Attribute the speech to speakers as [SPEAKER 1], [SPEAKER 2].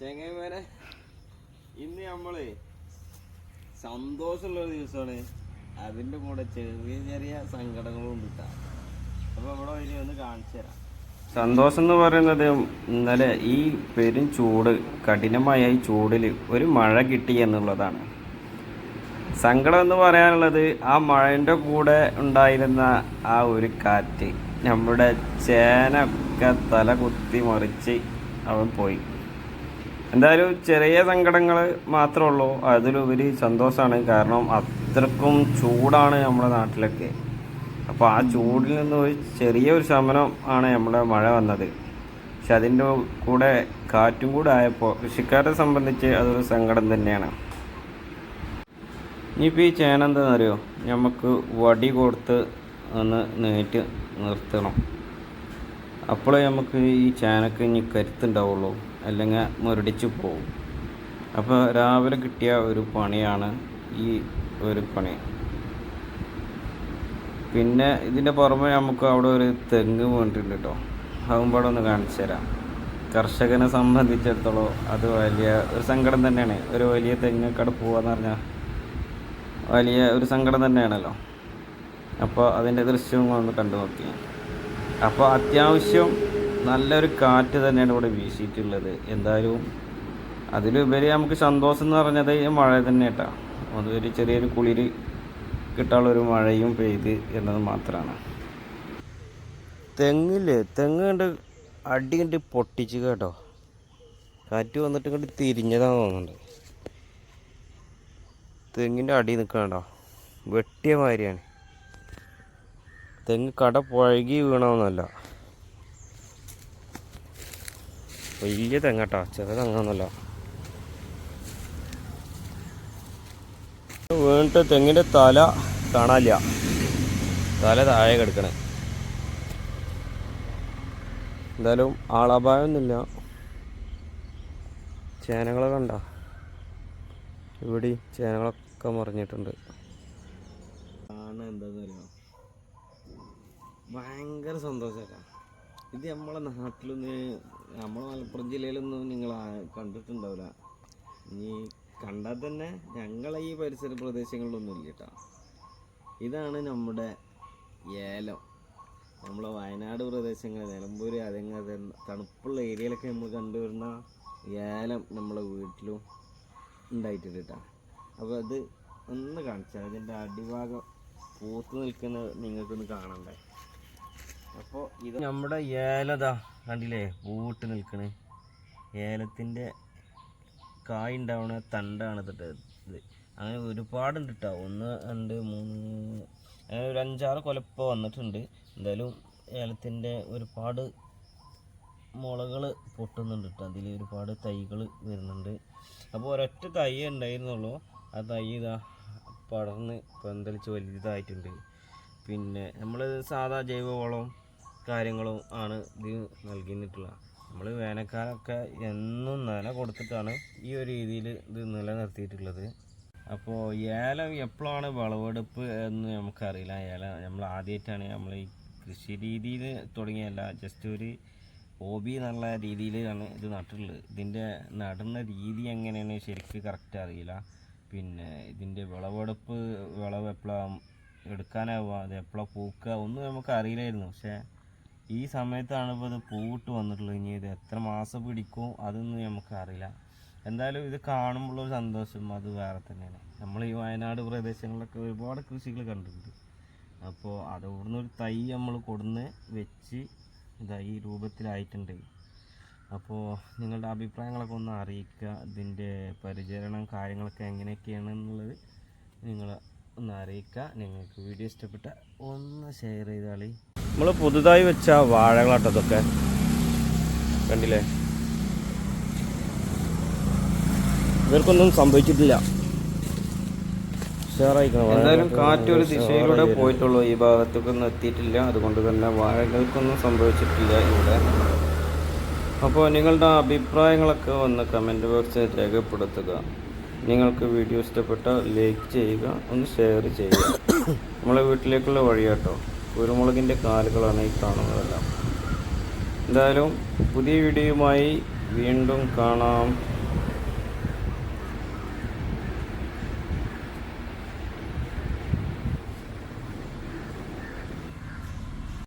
[SPEAKER 1] ചെങ്ങന്മാരെ ഇന്ന് നമ്മൾ സന്തോഷമുള്ള ഒരു ദിവസമാണ്. അതിന്റെ കൂടെ ചെറിയ ചെറിയ സങ്കടങ്ങളും ഉണ്ട് ട്ടാ. അപ്പൊ ഇവിടെ ഇനി ഒന്ന് കാണിച്ചു തരാം. സന്തോഷം എന്ന് പറയുന്നത് ഇന്നലെ ഈ പെരും ചൂട് കഠിനമായ ഈ ചൂടിൽ ഒരു മഴ കിട്ടി എന്നുള്ളതാണ്. സങ്കടം എന്ന് പറയാനുള്ളത് ആ മഴന്റെ കൂടെ ഉണ്ടായിരുന്ന ആ ഒരു കാറ്റ് നമ്മുടെ ചേനൊക്കെ തല കുത്തി മറിച്ച് അവൻ പോയി. എന്തായാലും ചെറിയ സങ്കടങ്ങൾ മാത്രമേ ഉള്ളൂ അതിലുപരി സന്തോഷമാണ് കാരണം അത്രക്കും ചൂടാണ് നമ്മുടെ നാട്ടിലൊക്കെ. അപ്പോൾ ആ ചൂടിൽ നിന്ന് ഒരു ചെറിയൊരു ശമനം ആണ് നമ്മുടെ മഴ വന്നത്. പക്ഷെ അതിന്റെ കൂടെ കാറ്റും കൂടെ ആയപ്പോൾ കൃഷിക്കാരെ സംബന്ധിച്ച് അതൊരു സങ്കടം തന്നെയാണ്. ഇനിയിപ്പോൾ ഈ ചേന എന്താണെന്ന് അറിയോ? നമുക്ക് വടി കൊടുത്ത് ഒന്ന് നീട്ടി നിർത്തണം. അപ്പോൾ നമുക്ക് ഈ ചേനക്ക് ഇനി കരുത്തുണ്ടാവുള്ളൂ അല്ലെങ്കിൽ മുരടിച്ച് പോവും. അപ്പോൾ രാവിലെ കിട്ടിയ ഒരു പണിയാണ് ഈ ഒരു പണി. പിന്നെ ഇതിന്റെ പുറമെ നമുക്ക് അവിടെ ഒരു തെങ്ങ് വീണിട്ടുണ്ട് കേട്ടോ. അതുമ്പോൾ ഒന്ന് കാണിച്ചു തരാം. കർഷകനെ സംബന്ധിച്ചിടത്തോളം അത് വലിയ ഒരു സങ്കടം തന്നെയാണ്. ഒരു വലിയ തെങ്ങ് കട പോവാന്ന് പറഞ്ഞാൽ വലിയ ഒരു സങ്കടം തന്നെയാണല്ലോ. അപ്പോൾ അതിന്റെ ദൃശ്യവും ഒന്ന് കണ്ടു നോക്കി അപ്പോൾ അത്യാവശ്യം നല്ലൊരു കാറ്റ് തന്നെയാണ് ഇവിടെ വീശിയിട്ടുള്ളത്. എന്തായാലും അതിലുപരി നമുക്ക് സന്തോഷം എന്ന് പറഞ്ഞത് മഴ തന്നെ കേട്ടോ. അതൊരു ചെറിയൊരു കുളിര് കിട്ടാനുള്ളൊരു മഴയും പെയ്ത് എന്നത് മാത്രമാണ് തെങ്ങില്ലേ തെങ്ങ് കണ്ട് അടി കണ്ട് പൊട്ടിച്ച് കേട്ടോ. കാറ്റ് വന്നിട്ട് കണ്ട് തിരിഞ്ഞതാന്ന് തോന്നുന്നുണ്ട്. തെങ്ങിന്റെ അടി നിൽക്കണ്ടോ വെട്ടിയ മാതിരിയാണ്. തെങ്ങ് കട പുഴകി വീണതൊന്നുമല്ല. വലിയ തെങ്ങട്ടോ. ചെറിയ തെങ്ങാന്നല്ല വീണിട്ട് തെങ്ങിന്റെ തല കാണാനില്ല. തല താഴെ കിടക്കണേ എന്തായാലും ആളപായമൊന്നുമില്ല ചേനകളൊക്കെ ഉണ്ട ഇവിടെ ചേനകളൊക്കെ മറിഞ്ഞിട്ടുണ്ട്. ഭയങ്കര സന്തോഷമല്ല ഇത് നമ്മളെ നാട്ടിലൊന്ന് നമ്മളെ മലപ്പുറം ജില്ലയിലൊന്നും നിങ്ങൾ കണ്ടിട്ടുണ്ടാവില്ല. ഇനി കണ്ടാൽ തന്നെ ഞങ്ങളെ ഈ പരിസര പ്രദേശങ്ങളിലൊന്നും ഇല്ല കേട്ടോ ഇതാണ് നമ്മുടെ ഏലം. നമ്മളെ വയനാട് പ്രദേശങ്ങൾ നിലമ്പൂർ അതങ്ങനെ തണുപ്പുള്ള ഏരിയയിലൊക്കെ നമ്മൾ കണ്ടുവരുന്ന ഏലം നമ്മളെ വീട്ടിലും ഉണ്ടായിട്ടുണ്ട് കേട്ടോ അപ്പോൾ അത് ഒന്ന് കാണിച്ചാൽ അതിന്റെ അടിഭാഗം പൂത്ത് നിൽക്കുന്നത് നിങ്ങൾക്കൊന്ന് കാണണ്ടേ? അപ്പോൾ ഇത് നമ്മുടെ ഏലതാ കണ്ടില്ലേ പൂട്ട് നിൽക്കണ്. ഏലത്തിന്റെ കായ് ഉണ്ടാവണ തണ്ടാണ് ഇത് അങ്ങനെ ഒരുപാടുണ്ട് കേട്ടോ ഒന്ന് രണ്ട് മൂന്ന് അങ്ങനെ ഒരു അഞ്ചാറ് കൊലപ്പോൾ വന്നിട്ടുണ്ട്. എന്തായാലും ഏലത്തിന്റെ ഒരുപാട് മുളകൾ പൊട്ടുന്നുണ്ട് കേട്ടോ അതിൽ ഒരുപാട് തൈകൾ വരുന്നുണ്ട്. അപ്പോൾ ഒരൊറ്റ തൈ ഉണ്ടായിരുന്നുള്ളൂ. ആ തൈ ഇതാ പടർന്ന് പന്തലിച്ച് വലുതായിട്ടുണ്ട്. പിന്നെ നമ്മൾ സാധാ ജൈവവളവും കാര്യങ്ങളും ആണ് ഇത് നൽകിയിട്ടുള്ളത്. നമ്മൾ വേനൽക്കാലൊക്കെ എന്നും നില കൊടുത്തിട്ടാണ് ഈ ഒരു രീതിയിൽ ഇത് നിലനിർത്തിയിട്ടുള്ളത്. അപ്പോൾ ഏലം എപ്പോഴാണ് വിളവെടുപ്പ് എന്ന് നമുക്കറിയില്ല. ഏലം നമ്മൾ ആദ്യമായിട്ടാണ് നമ്മൾ ഈ കൃഷി രീതിയിൽ തുടങ്ങിയല്ല ജസ്റ്റ് ഒരു ഹോബി എന്നുള്ള രീതിയിലാണ് ഇത് നട്ടിട്ടുള്ളത്. ഇതിന്റെ നടുന്ന രീതി എങ്ങനെയാണ് ശരിക്ക് കറക്റ്റ് അറിയില്ല. പിന്നെ ഇതിന്റെ വിളവെടുപ്പ് വിളവ് എപ്പോഴാണ് എടുക്കാനാവുക അത് എപ്പോഴാണ് പൂക്കുക ഒന്നും നമുക്ക് അറിയില്ലായിരുന്നു പക്ഷേ ഈ സമയത്താണ് ഇപ്പോൾ ഇത് പൂവിട്ട് വന്നിട്ടുള്ളത്. ഇനി ഇത് എത്ര മാസം പിടിക്കും അതൊന്നും നമുക്കറിയില്ല എന്തായാലും ഇത് കാണുമ്പോൾ ഒരു സന്തോഷം. അത് വേറെ തന്നെയാണ്. നമ്മൾ ഈ വയനാട് പ്രദേശങ്ങളിലൊക്കെ ഒരുപാട് കൃഷികൾ കണ്ടിട്ടുണ്ട്. അപ്പോൾ അതോടുന്ന് ഒരു തൈ നമ്മൾ കൊടുന്ന് വെച്ച് ഇതാ ഈ രൂപത്തിലായിട്ടുണ്ട്. അപ്പോൾ നിങ്ങളുടെ അഭിപ്രായങ്ങളൊക്കെ ഒന്ന് അറിയിക്കുക. ഇതിന്റെ പരിചരണം കാര്യങ്ങളൊക്കെ എങ്ങനെയൊക്കെയാണ് എന്നുള്ളത് നിങ്ങൾ ഒന്ന് അറിയിക്കുക. നിങ്ങൾക്ക് വീഡിയോ ഇഷ്ടപ്പെട്ട ഒന്ന് ഷെയർ ചെയ്താളി. നമ്മൾ പുതുതായി വെച്ച വാഴകളാട്ടോ ഇതൊക്കെ. കണ്ടില്ലേ? ഇവർക്കൊന്നും സംഭവിച്ചിട്ടില്ല. എന്തായാലും കാറ്റ് ഒരു ദിശയിലൂടെ പോയിട്ടുള്ളൂ. ഈ ഭാഗത്തേക്കൊന്നും എത്തിയിട്ടില്ല. അതുകൊണ്ട് തന്നെ വാഴകൾക്കൊന്നും സംഭവിച്ചിട്ടില്ല ഇവിടെ. അപ്പോൾ നിങ്ങളുടെ അഭിപ്രായങ്ങളൊക്കെ ഒന്ന് കമന്റ് ബോക്സിൽ രേഖപ്പെടുത്തുക. നിങ്ങൾക്ക് വീഡിയോ ഇഷ്ടപ്പെട്ട ലൈക്ക് ചെയ്യുക ഒന്ന് ഷെയർ ചെയ്യുക. നമ്മളെ വീട്ടിലേക്കുള്ള വഴിയാട്ടോ. കുരുമുളകിന്റെ കാലുകളാണ് ഈ കാണുന്നതെല്ലാം. എന്തായാലും പുതിയ വീഡിയോയുമായി വീണ്ടും കാണാം.